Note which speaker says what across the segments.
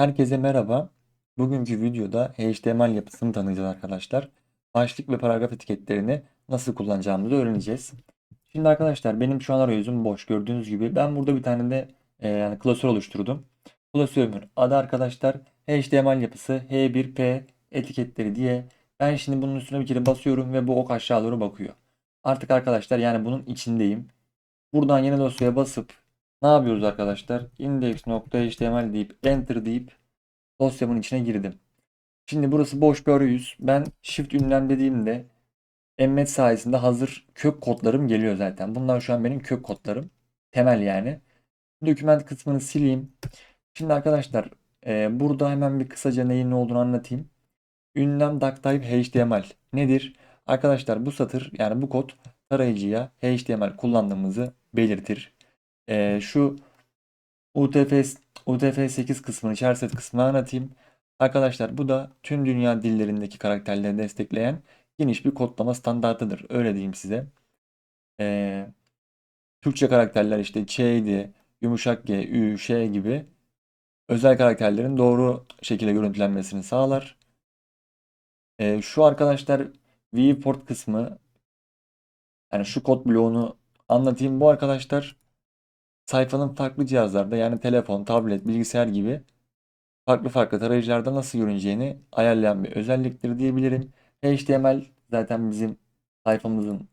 Speaker 1: Herkese merhaba. Bugünkü videoda HTML yapısını tanıyacağız arkadaşlar. Başlık ve paragraf etiketlerini nasıl kullanacağımızı öğreneceğiz. Şimdi arkadaşlar benim şu an arayüzüm boş gördüğünüz gibi. Ben burada bir tane de e, yani klasör oluşturdum. Klasörümün adı arkadaşlar HTML yapısı H1P etiketleri diye. Ben şimdi bunun üstüne bir kere basıyorum ve bu ok aşağı doğru bakıyor. Artık arkadaşlar yani bunun içindeyim. Buradan yeni dosyaya basıp ne yapıyoruz arkadaşlar? index.html deyip enter deyip dosyamın içine girdim. Şimdi burası boş bir arayüz. Ben shift ünlem dediğimde emmet sayesinde hazır kök kodlarım geliyor zaten. Bunlar şu an benim kök kodlarım. Temel yani. Doküment kısmını sileyim. Şimdi arkadaşlar e, burada hemen bir kısaca neyin ne olduğunu anlatayım. Ünlem ducktype HTML nedir? Arkadaşlar bu satır yani bu kod tarayıcıya HTML kullandığımızı belirtir. Ee, şu UTF UTF-8 kısmını, charset kısmını anlatayım. Arkadaşlar bu da tüm dünya dillerindeki karakterleri destekleyen geniş bir kodlama standartıdır. Öyle diyeyim size. Ee, Türkçe karakterler işte Ç'ydi, yumuşak G, Ü, Ş gibi özel karakterlerin doğru şekilde görüntülenmesini sağlar. Ee, şu arkadaşlar viewport kısmı yani şu kod bloğunu anlatayım. Bu arkadaşlar sayfanın farklı cihazlarda yani telefon, tablet, bilgisayar gibi farklı farklı tarayıcılarda nasıl görüneceğini ayarlayan bir özelliktir diyebilirim. HTML zaten bizim sayfamızın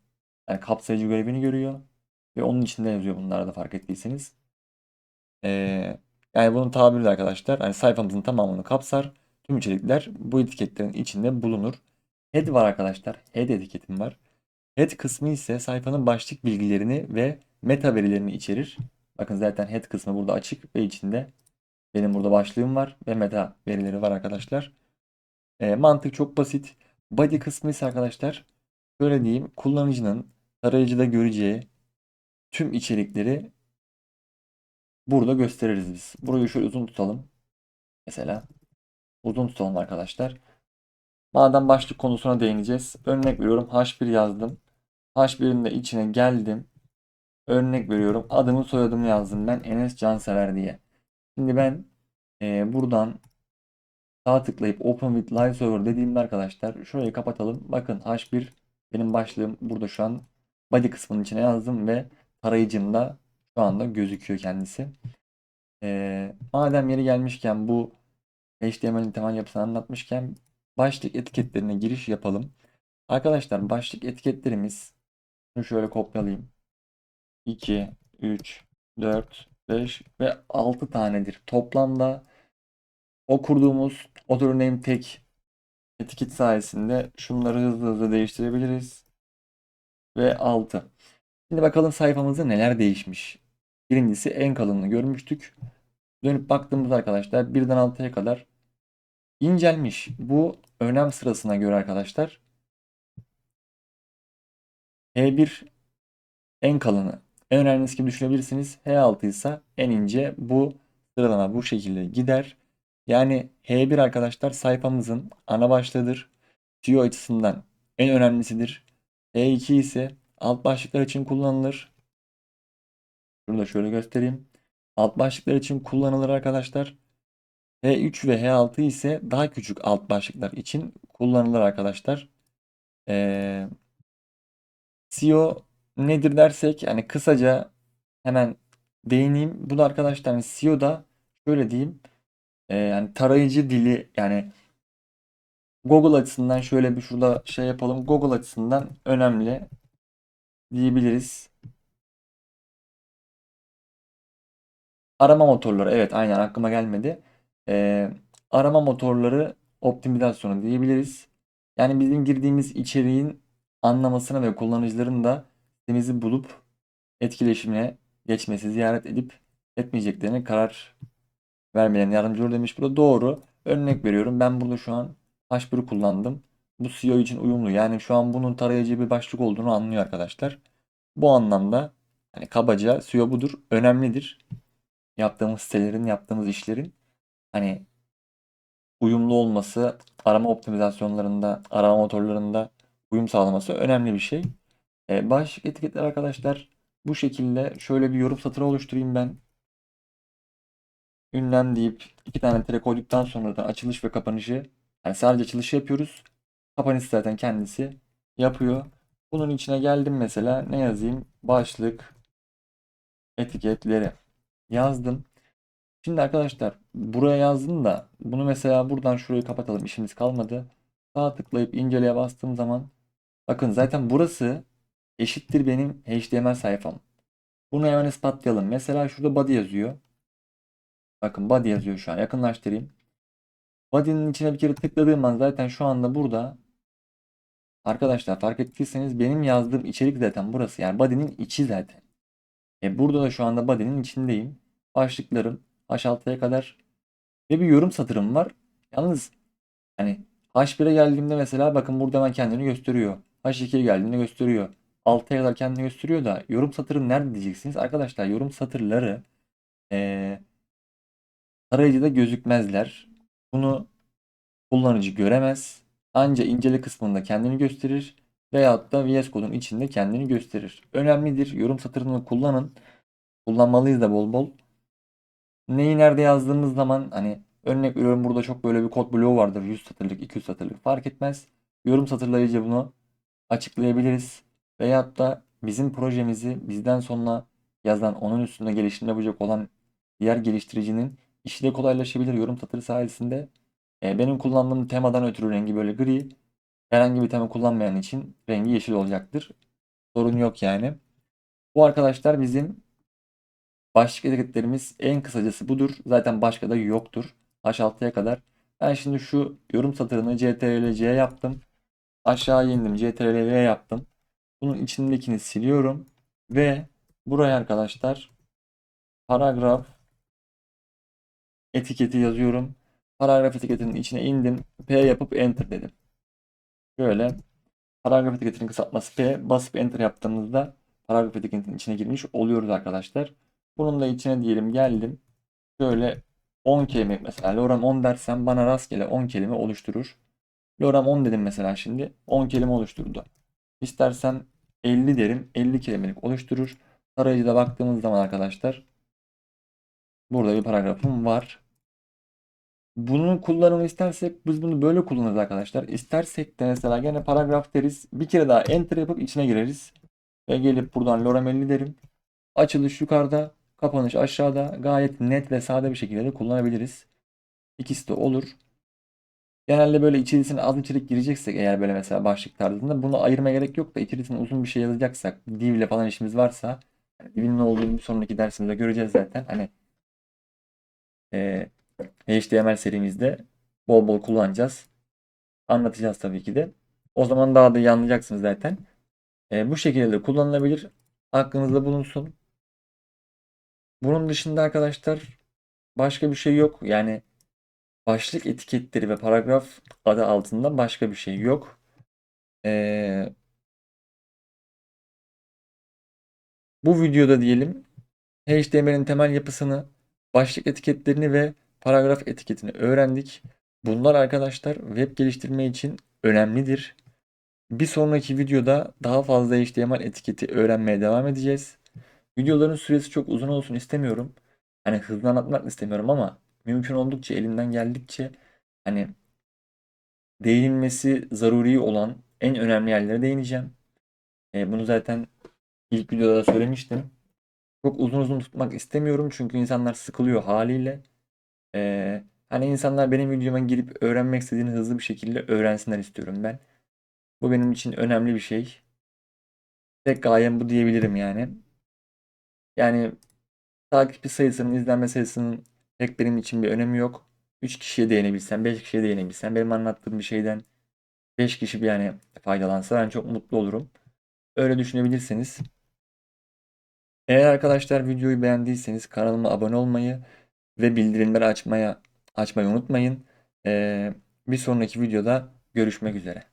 Speaker 1: yani kapsayıcı görevini görüyor ve onun içinde yazıyor bunlar da fark ettiyseniz. Ee, yani bunun tabiri de arkadaşlar hani sayfamızın tamamını kapsar. Tüm içerikler bu etiketlerin içinde bulunur. Head var arkadaşlar. Head etiketim var. Head kısmı ise sayfanın başlık bilgilerini ve meta verilerini içerir. Bakın zaten head kısmı burada açık ve içinde benim burada başlığım var ve meta verileri var arkadaşlar. E, mantık çok basit. Body kısmı ise arkadaşlar şöyle diyeyim kullanıcının tarayıcıda göreceği tüm içerikleri burada gösteririz biz. Burayı şöyle uzun tutalım. Mesela uzun tutalım arkadaşlar. Madem başlık konusuna değineceğiz. Örnek veriyorum H1 yazdım. H1'in de içine geldim. Örnek veriyorum. Adımı soyadımı yazdım ben Enes Cansever diye. Şimdi ben e, buradan sağ tıklayıp Open with Live Server dediğimde arkadaşlar şurayı kapatalım. Bakın H1 benim başlığım burada şu an body kısmının içine yazdım ve tarayıcımda şu anda gözüküyor kendisi. E, madem yeri gelmişken bu HTML'in temel yapısını anlatmışken başlık etiketlerine giriş yapalım. Arkadaşlar başlık etiketlerimiz şunu şöyle kopyalayayım. 2, 3, 4, 5 ve 6 tanedir. Toplamda o kurduğumuz name tag etiket sayesinde şunları hızlı hızlı değiştirebiliriz. Ve 6. Şimdi bakalım sayfamızda neler değişmiş. Birincisi en kalınını görmüştük. Dönüp baktığımız arkadaşlar birden 6'ya kadar incelmiş. Bu önem sırasına göre arkadaşlar. H1 en kalını en önemlisi gibi düşünebilirsiniz. H6 ise en ince bu sıralama bu şekilde gider. Yani H1 arkadaşlar sayfamızın ana başlığıdır. SEO açısından en önemlisidir. H2 ise alt başlıklar için kullanılır. Şunu da şöyle göstereyim. Alt başlıklar için kullanılır arkadaşlar. H3 ve H6 ise daha küçük alt başlıklar için kullanılır arkadaşlar. Ee, SEO nedir dersek yani kısaca hemen değineyim. Bu da arkadaşlar yani SEO'da şöyle diyeyim. E, yani tarayıcı dili yani Google açısından şöyle bir şurada şey yapalım. Google açısından önemli diyebiliriz. Arama motorları evet aynen aklıma gelmedi. E, arama motorları optimizasyonu diyebiliriz. Yani bizim girdiğimiz içeriğin anlamasına ve kullanıcıların da sitemizi bulup etkileşimine geçmesi, ziyaret edip etmeyeceklerine karar vermelerine yardımcı olur demiş. Bu da doğru. Örnek veriyorum. Ben burada şu an H1'i kullandım. Bu SEO için uyumlu. Yani şu an bunun tarayıcı bir başlık olduğunu anlıyor arkadaşlar. Bu anlamda hani kabaca SEO budur. Önemlidir. Yaptığımız sitelerin, yaptığımız işlerin hani uyumlu olması, arama optimizasyonlarında, arama motorlarında uyum sağlaması önemli bir şey. E, başlık etiketler arkadaşlar bu şekilde şöyle bir yorum satırı oluşturayım ben. ünlem deyip iki tane tere koyduktan sonra da açılış ve kapanışı yani sadece açılışı yapıyoruz. Kapanışı zaten kendisi yapıyor. Bunun içine geldim mesela ne yazayım? Başlık etiketleri yazdım. Şimdi arkadaşlar buraya yazdım da bunu mesela buradan şurayı kapatalım işimiz kalmadı. Sağ tıklayıp inceleye bastığım zaman bakın zaten burası eşittir benim HTML sayfam. Bunu hemen ispatlayalım. Mesela şurada body yazıyor. Bakın body yazıyor şu an. Yakınlaştırayım. Body'nin içine bir kere tıkladığım an zaten şu anda burada arkadaşlar fark ettiyseniz benim yazdığım içerik zaten burası. Yani body'nin içi zaten. E burada da şu anda body'nin içindeyim. Başlıklarım H6'ya kadar ve bir yorum satırım var. Yalnız hani H1'e geldiğimde mesela bakın burada hemen kendini gösteriyor. H2'ye geldiğinde gösteriyor. 6'ya kadar kendini gösteriyor da yorum satırım nerede diyeceksiniz. Arkadaşlar yorum satırları eee tarayıcıda gözükmezler. Bunu kullanıcı göremez. Anca incele kısmında kendini gösterir veyahut da VS Code'un içinde kendini gösterir. Önemlidir. Yorum satırını kullanın. Kullanmalıyız da bol bol. Neyi nerede yazdığımız zaman hani örnek veriyorum burada çok böyle bir kod bloğu vardır. 100 satırlık, 200 satırlık fark etmez. Yorum satırlarıyla bunu açıklayabiliriz. Veyahut da bizim projemizi bizden sonra yazan, onun üstünde geliştirme yapacak olan diğer geliştiricinin işi de kolaylaşabilir yorum satırı sayesinde. E, benim kullandığım temadan ötürü rengi böyle gri. Herhangi bir tema kullanmayan için rengi yeşil olacaktır. Sorun yok yani. Bu arkadaşlar bizim başlık etiketlerimiz en kısacası budur. Zaten başka da yoktur. H6'ya kadar. Ben şimdi şu yorum satırını CTRL-C yaptım. Aşağı indim CTRL-V yaptım. Bunun içindekini siliyorum. Ve buraya arkadaşlar paragraf etiketi yazıyorum. Paragraf etiketinin içine indim. P yapıp enter dedim. Böyle paragraf etiketinin kısaltması P. Basıp enter yaptığımızda paragraf etiketinin içine girmiş oluyoruz arkadaşlar. Bunun da içine diyelim geldim. Şöyle 10 kelime mesela Loram 10 dersem bana rastgele 10 kelime oluşturur. Loram 10 dedim mesela şimdi 10 kelime oluşturdu. İstersem 50 derim 50 kelimelik oluşturur. Tarayıcıda baktığımız zaman arkadaşlar burada bir paragrafım var. Bunun kullanımı istersek biz bunu böyle kullanırız arkadaşlar. İstersek de mesela gene paragraf deriz. Bir kere daha enter yapıp içine gireriz. Ve gelip buradan lorem 50 derim. Açılış yukarıda, kapanış aşağıda. Gayet net ve sade bir şekilde de kullanabiliriz. İkisi de olur. Genelde böyle içerisine az içerik gireceksek eğer böyle mesela başlık tarzında bunu ayırmaya gerek yok da içerisine uzun bir şey yazacaksak div ile falan işimiz varsa yani divin ne olduğunu bir sonraki dersimizde göreceğiz zaten. Hani e, HTML serimizde bol bol kullanacağız. Anlatacağız tabii ki de. O zaman daha da iyi zaten. E, bu şekilde de kullanılabilir. Aklınızda bulunsun. Bunun dışında arkadaşlar başka bir şey yok. Yani başlık etiketleri ve paragraf adı altında başka bir şey yok. Ee, bu videoda diyelim HTML'in temel yapısını, başlık etiketlerini ve paragraf etiketini öğrendik. Bunlar arkadaşlar web geliştirme için önemlidir. Bir sonraki videoda daha fazla HTML etiketi öğrenmeye devam edeceğiz. Videoların süresi çok uzun olsun istemiyorum. Hani hızlı anlatmak istemiyorum ama mümkün oldukça elimden geldikçe hani değinilmesi zaruri olan en önemli yerlere değineceğim. E, bunu zaten ilk videoda da söylemiştim. Çok uzun uzun tutmak istemiyorum çünkü insanlar sıkılıyor haliyle. E, hani insanlar benim videoma girip öğrenmek istediğini hızlı bir şekilde öğrensinler istiyorum ben. Bu benim için önemli bir şey. Tek gayem bu diyebilirim yani. Yani takipçi sayısının, izlenme sayısının pek benim için bir önemi yok. 3 kişiye değinebilsem, 5 kişiye değinebilsem benim anlattığım bir şeyden 5 kişi bir yani faydalansa ben çok mutlu olurum. Öyle düşünebilirsiniz. Eğer arkadaşlar videoyu beğendiyseniz kanalıma abone olmayı ve bildirimleri açmaya açmayı unutmayın. Ee, bir sonraki videoda görüşmek üzere.